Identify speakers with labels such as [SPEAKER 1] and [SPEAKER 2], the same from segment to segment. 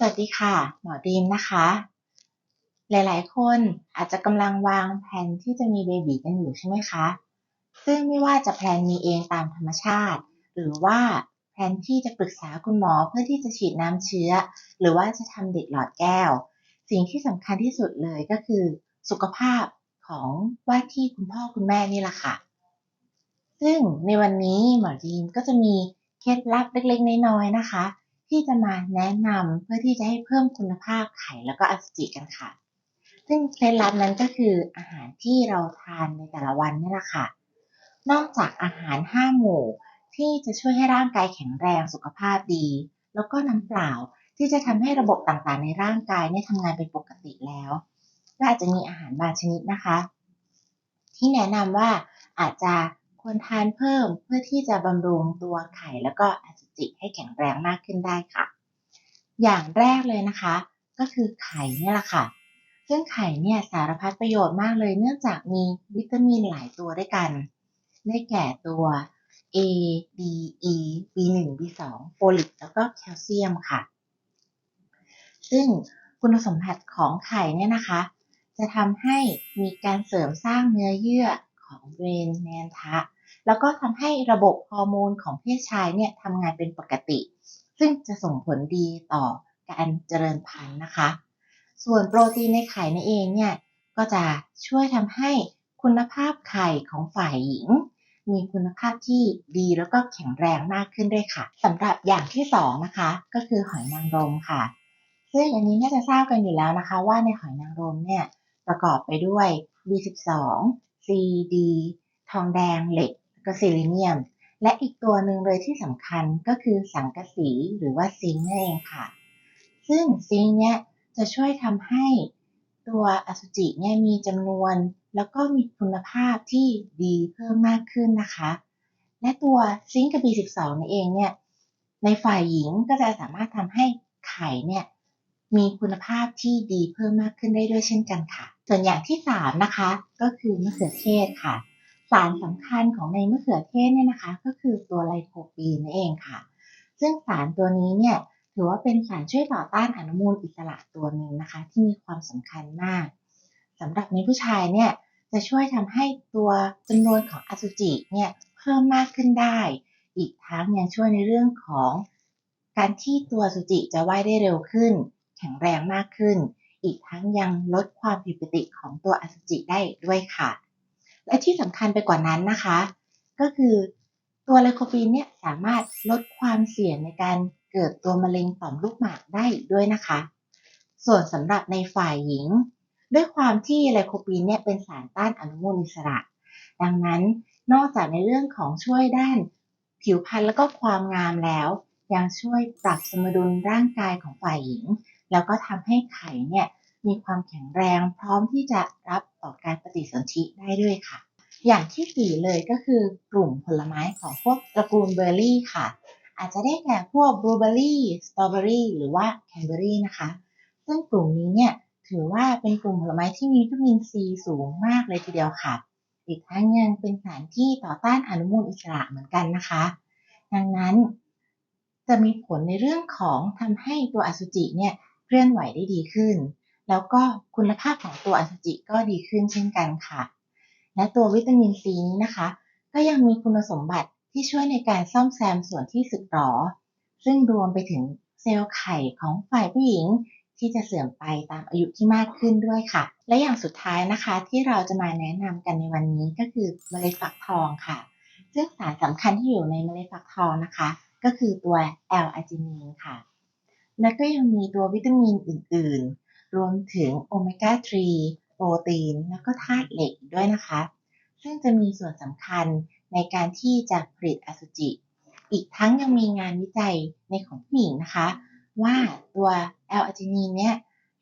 [SPEAKER 1] สวัสดีค่ะ หมอดีมนะคะ หลายๆ คนอาจจะกำลังวางแผนที่จะมีเบบีกันอยู่ใช่ไหมคะ ซึ่งไม่ว่าจะแพลนมีเองตามธรรมชาติ หรือว่าแพลนที่จะปรึกษาคุณหมอเพื่อที่จะฉีดน้ำเชื้อ หรือว่าจะทำเด็กหลอดแก้ว สิ่งที่สำคัญที่สุดเลยก็คือ สุขภาพของว่าที่คุณพ่อคุณแม่นี่แหละค่ะ ซึ่งในวันนี้หมอดีมก็จะมีเคล็ดลับเล็กๆ น้อยๆนะคะ ที่จะมาแนะนำเพื่อที่จะให้เพิ่มคุณภาพไข่แล้วก็อสุจิกันค่ะ ซึ่งเคล็ดลับนั้นก็คืออาหารที่เราทานในแต่ละวันนี่แหละค่ะ นอกจากอาหาร 5 หมู่ที่จะช่วยให้ร่างกายแข็งแรงสุขภาพดี แล้วก็น้ำเปล่าที่จะทำให้ระบบต่างๆ ในร่างกายเนี่ยทำงานเป็นปกติแล้วก็อาจจะมีอาหารบางชนิดนะคะ ที่แนะนำว่าอาจจะ ควรทานเพิ่มเพื่อที่จะบำรุงตัวไข่แล้วก็อสุจิให้แข็งแรงมากขึ้นได้ค่ะ อย่างแรกเลยนะคะ ก็คือไข่เนี่ยแหละค่ะ ซึ่งไข่เนี่ยสารพัดประโยชน์มากเลยเนื่องจากมีวิตามินหลายตัวด้วยกันได้แก่ตัว A D E B1 B2 โฟลิกแล้วก็แคลเซียมค่ะ ซึ่งคุณสมบัติของไข่เนี่ยนะคะ จะทำให้มีการเสริมสร้างเนื้อเยื่อของเบรนแมนทะ แล้วก็ทำให้ระบบฮอร์โมนของเพศชายเนี่ยทำงานเป็นปกติ ซึ่งจะส่งผลดีต่อการเจริญพันธุ์นะคะ ส่วนโปรตีนในไข่นั่นเองเนี่ยก็จะช่วยทำให้คุณภาพไข่ของฝ่ายหญิง มีคุณภาพที่ดีแล้วก็แข็งแรงมากขึ้นด้วยค่ะสำหรับอย่างที่สองนะคะ ก็คือหอยนางรมค่ะ ซึ่งอันนี้น่าจะทราบกันอยู่แล้วนะคะ ว่าในหอยนางรมเนี่ยประกอบไปด้วย B12 C D ทองแดงเหล็ก กซิลิเนียม และอีกตัวหนึ่งเลยที่สำคัญก็คือสังกะสีหรือว่าซิงค์นั่นเองค่ะ ซึ่งซิงค์เนี่ยจะช่วยทำให้ตัวอสุจิเนี่ยมีจำนวน แล้วก็มีคุณภาพที่ดีเพิ่มมากขึ้นนะคะ และตัวซิงค์กับ B12 นี่เองเนี่ยในฝ่ายหญิงก็จะสามารถทำให้ไข่เนี่ยมีคุณภาพที่ดีเพิ่มมากขึ้นได้ด้วยเช่นกันค่ะ ส่วนอย่างที่ 3 นะคะ ก็คือมะเขือเทศค่ะ สารสำคัญของในมะเขือเทศเนี่ยนะคะ ก็คือตัวไลโคปีนนั่นเองค่ะ ซึ่งสารตัวนี้เนี่ยถือว่าเป็นสารช่วยต่อต้านอนุมูลอิสระตัวหนึ่งนะคะ ที่มีความสำคัญมากสำหรับในผู้ชายเนี่ยจะช่วยทำให้ตัวจำนวนของอสุจิเนี่ยเพิ่มมากขึ้นได้ อีกทั้งยังช่วยในเรื่องของการที่ตัวอสุจิจะว่ายได้เร็วขึ้น แข็งแรงมากขึ้น อีกทั้งยังลดความผิดปกติของตัวอสุจิได้ด้วยค่ะ และที่สำคัญไปกว่านั้นนะคะ ก็คือตัวไลโคปีนเนี่ยสามารถลดความเสี่ยงในการเกิดตัวมะเร็งต่อมลูกหมากได้ด้วยนะคะ ส่วนสำหรับในฝ่ายหญิง ด้วยความที่ไลโคปีนเนี่ยเป็นสารต้านอนุมูลอิสระ ดังนั้นนอกจากในเรื่องของช่วยด้าน ผิวพรรณแล้วก็ความงามแล้ว ยังช่วยปรับสมดุลร่างกายของฝ่ายหญิง แล้วก็ทำให้ไข่เนี่ย มีความแข็งแรงพร้อมที่จะรับต่อการปฏิสนธิได้ด้วยค่ะ อย่างที่สี่เลยก็คือกลุ่มผลไม้ของพวกตระกูลเบอร์รี่ค่ะ อาจจะได้แก่พวกบลูเบอร์รี่สตรอเบอรี่หรือว่าแคนเบอรี่นะคะ ซึ่งกลุ่มนี้เนี่ยถือว่าเป็นกลุ่มผลไม้ที่มีวิตามินซีสูงมากเลยทีเดียวค่ะ อีกทั้งยังเป็นสารที่ต่อต้านอนุมูลอิสระเหมือนกันนะคะ ดังนั้น จะมีผลในเรื่องของทำให้ตัวอสุจิเนี่ยเคลื่อนไหวได้ดีขึ้น แล้วก็คุณภาพของตัวอสุจิก็ดีขึ้นเช่นกันค่ะ และตัววิตามินซีนี้นะคะ ก็ยังมีคุณสมบัติที่ช่วยในการซ่อมแซมส่วนที่สึกหรอ ซึ่งรวมไปถึงเซลล์ไข่ของฝ่ายผู้หญิงที่จะเสื่อมไปตามอายุที่มากขึ้นด้วยค่ะ และอย่างสุดท้ายนะคะ ที่เราจะมาแนะนำกันในวันนี้ก็คือเมล็ดฟักทองค่ะซึ่งสารสำคัญที่อยู่ในเมล็ดฟักทองนะคะ ก็คือตัวแอลอาจินีนค่ะ และก็ยังมีตัววิตามินอื่น ๆ รวมถึงโอเมก้า 3 โปรตีน แล้วก็ธาตุเหล็กด้วยนะคะ ซึ่งจะมีส่วนสำคัญในการที่จะผลิตอสุจิ อีกทั้งยังมีงานวิจัยในของผู้หญิงนะคะ ว่าตัวแอลอาจินีนเนี่ย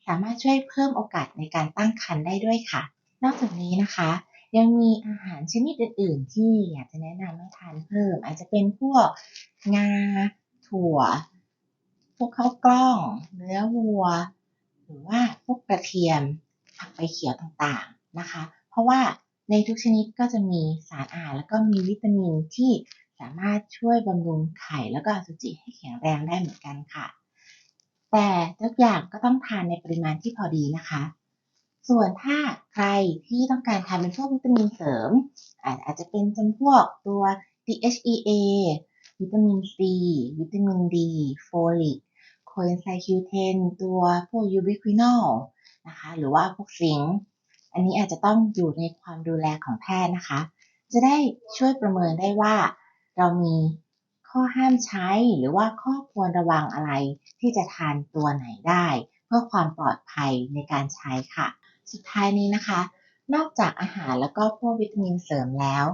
[SPEAKER 1] สามารถช่วยเพิ่มโอกาสในการตั้งครรภ์ได้ด้วยค่ะ นอกจากนี้นะคะ ยังมีอาหารชนิดอื่น ๆ ที่อยากจะแนะนำให้ทานเพิ่ม อาจจะเป็นพวกงา ถั่ว พวกข้าวกล้อง เนื้อวัว หรือว่าพวกกระเทียมผักใบเขียวต่างๆนะคะ เพราะว่าในทุกชนิดก็จะมีสารอาหารแล้วก็มีวิตามินที่สามารถช่วยบำรุงไข่แล้วก็อสุจิให้แข็งแรงได้เหมือนกันค่ะ แต่ทุกอย่างก็ต้องทานในปริมาณที่พอดีนะคะ ส่วนถ้าใครที่ต้องการทานเป็นพวกวิตามินเสริม อาจอาจจะเป็นจำพวกตัว DHEA วิตามิน C วิตามิน D โฟลิก โคเอนไซม์ Q10 ตัวพวกยูบิควินอลนะคะหรือว่าพวกซิงค์อันนี้อาจจะต้องอยู่ในความดูแลของแพทย์นะคะ จะได้ช่วยประเมินได้ว่า เรามีข้อห้ามใช้หรือว่าข้อควรระวังอะไรที่จะทานตัวไหนได้ เพื่อความปลอดภัยในการใช้ค่ะ สุดท้ายนี้นะคะ นอกจากอาหารแล้วก็พวกวิตามินเสริมแล้ว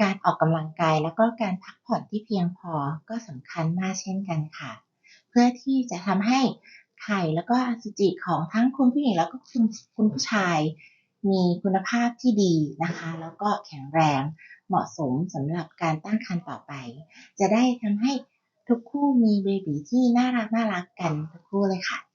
[SPEAKER 1] การออกกำลังกายแล้วก็การพักผ่อนที่เพียงพอก็สำคัญมากเช่นกันค่ะ พื่อที่จะทำให้ไข่แล้วก็อสุจิของทั้งคุณผู้หญิงแล้วก็คุณคุณผู้ชาย มีคุณภาพที่ดีนะคะ แล้วก็แข็งแรงเหมาะสมสำหรับการตั้งครรภ์ต่อไป จะได้ทำให้ทุกคู่มีเบบีที่น่ารักน่ารักกันทุกคู่เลยค่ะ